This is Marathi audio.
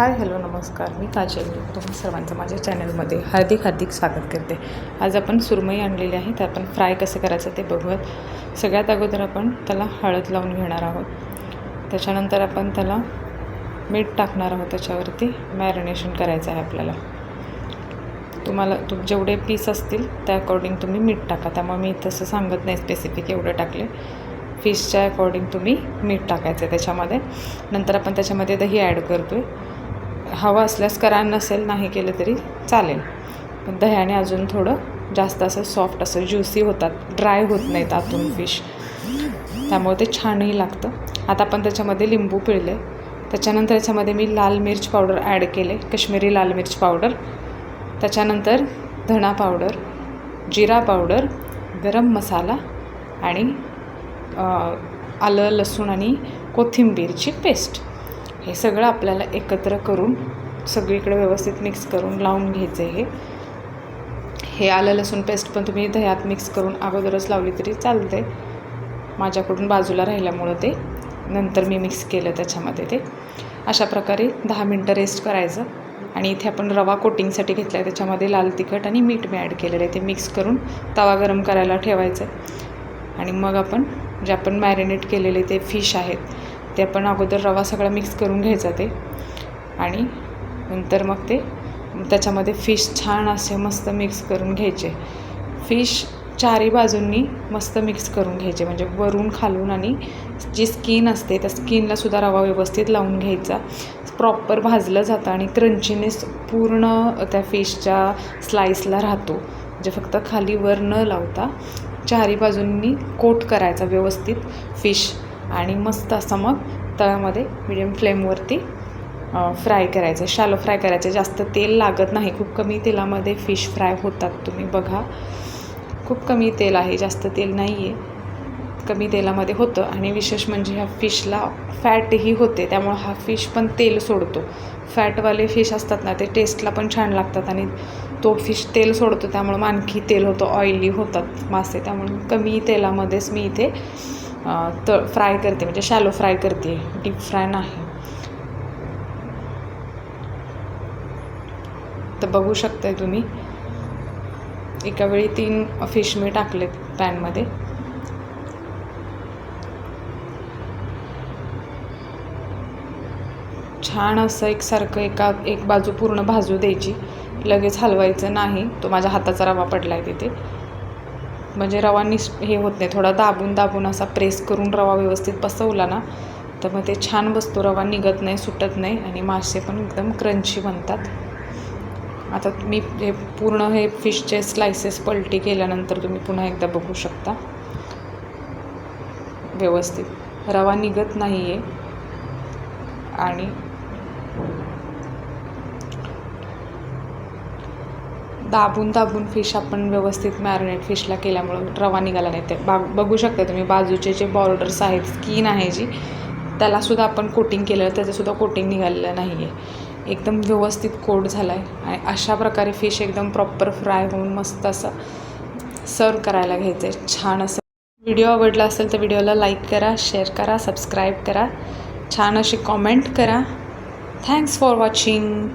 हाय हॅलो नमस्कार. मी काजल. तुम्ही सर्वांचं माझ्या चॅनलमध्ये हार्दिक हार्दिक स्वागत करते. आज आपण सुरमई आणलेली आहे तर आपण फ्राय कसं करायचं ते बघूयात. सगळ्यात अगोदर आपण त्याला हळद लावून घेणार आहोत. त्याच्यानंतर आपण त्याला मीठ टाकणार आहोत त्याच्यावरती. मॅरिनेशन करायचं आहे आपल्याला. तुम्हाला तुम जेवढे पीस असतील त्या अकॉर्डिंग तुम्ही मीठ टाका. त्यामुळे मी तसं सांगत नाही स्पेसिफिक एवढं टाकले. फिशच्या अकॉर्डिंग तुम्ही मीठ टाकायचं आहे त्याच्यामध्ये. नंतर आपण त्याच्यामध्ये दही ॲड करतो आहे हवं असल्यास करा नसेल नाही केलं तरी चालेल. पण दह्याने अजून थोडं जास्त असं सॉफ्ट असं ज्युसी होतात. ड्राय होत नाहीत आतून फिश त्यामुळे ते छानही लागतं. आता आपण त्याच्यामध्ये लिंबू पिळले. त्याच्यानंतर याच्यामध्ये मी लाल मिर्च पावडर ॲड केले. कश्मीरी लाल मिर्च पावडर. त्याच्यानंतर धणा पावडर जिरा पावडर गरम मसाला आणि आलं लसूण आणि कोथिंबीरची पेस्ट हे सगळं आपल्याला एकत्र करून सगळीकडे व्यवस्थित मिक्स करून लावून घ्यायचं आहे. हे हे आलं लसूण पेस्ट पण तुम्ही दह्यात मिक्स करून अगोदरच लावली तरी चालते माझ्याकडून बाजूला राहिल्यामुळं ते. नंतर मी मिक्स केलं त्याच्यामध्ये ते. अशा प्रकारे दहा मिनटं रेस्ट करायचं. आणि इथे आपण रवा कोटिंगसाठी घेतला आहे त्याच्यामध्ये लाल तिखट आणि मीठ मी ॲड केलेलं आहे. ते मिक्स करून तवा गरम करायला ठेवायचं. आणि मग आपण जे आपण मॅरिनेट केलेले ते फिश आहेत ते आपण अगोदर रवा सगळा मिक्स करून घ्यायचा ते. आणि नंतर मग ते त्याच्यामध्ये फिश छान असे मस्त मिक्स करून घ्यायचे. फिश चारी बाजूंनी मस्त मिक्स करून घ्यायचे. म्हणजे वरून खालून आणि जी स्किन असते त्या स्किनला सुद्धा रवा व्यवस्थित लावून घ्यायचा. प्रॉपर भाजलं जातं आणि क्रंचीनेस पूर्ण त्या फिशच्या स्लाईसला राहतो. म्हणजे फक्त खाली वर न लावता चारी बाजूंनी कोट करायचा व्यवस्थित फिश आणि मस्त असं मग तळ्यामध्ये मिडियम फ्लेमवरती फ्राय करायचं. शालो फ्राय करायचं. जास्त तेल लागत नाही. खूप कमी तेलामध्ये फिश फ्राय होतात तुम्ही बघा. खूप कमी तेल आहे. जास्त तेल नाही आहे कमी तेलामध्ये होतं. आणि विशेष म्हणजे ह्या फिशला फॅटही होते. त्यामुळं हा फिश पण तेल सोडतो. फॅटवाले फिश असतात ना ते टेस्टला पण छान लागतात. आणि तो फिश तेल सोडतो. त्यामुळं आणखी तेल होतं. ऑइली होतात मासे. त्यामुळे कमी तेलामध्येच मी इथे त फ्राय करते म्हणजे शॅलो फ्राय करते डीप फ्राय नाही. तर बघू शकताय तुम्ही. एका वेळी तीन फिश मी टाकलेत पॅनमध्ये छान असं एकसारखं एका एक बाजू पूर्ण भाजू द्यायची. लगेच हलवायचं नाही. तो माझ्या हाताचा रवा पडला आहे तिथे. म्हणजे रवा निस हे होत नाही. थोडा दाबून दाबून असा प्रेस करून रवा व्यवस्थित बसवला ना तर मग ते छान बसतो. रवा निघत नाही सुटत नाही आणि मासे पण एकदम क्रंची बनतात. आता मी हे पूर्ण हे फिशचे स्लायसेस पलटी केल्यानंतर तुम्ही पुन्हा एकदा बघू शकता. व्यवस्थित. रवा निघत नाही आहे आणि दाबून दाबून फिश आपण व्यवस्थित मॅरिनेट फिशला केल्यामुळं रवा निघाला नाही. ते बा बघू शकता तुम्ही बाजूचे जे बॉर्डर्स आहेत स्किन आहे जी त्यालासुद्धा आपण कोटिंग केलं त्याचंसुद्धा कोटिंग निघालेलं नाही आहे एकदम व्यवस्थित कोट झाला आहे आणि अशा प्रकारे फिश एकदम प्रॉपर फ्राय होऊन मस्त असं सर्व करायला घ्यायचं आहे. छान असं व्हिडिओ आवडला असेल तर व्हिडिओला लाईक करा शेअर करा सबस्क्राईब करा. छान अशी कॉमेंट करा. Thanks for watching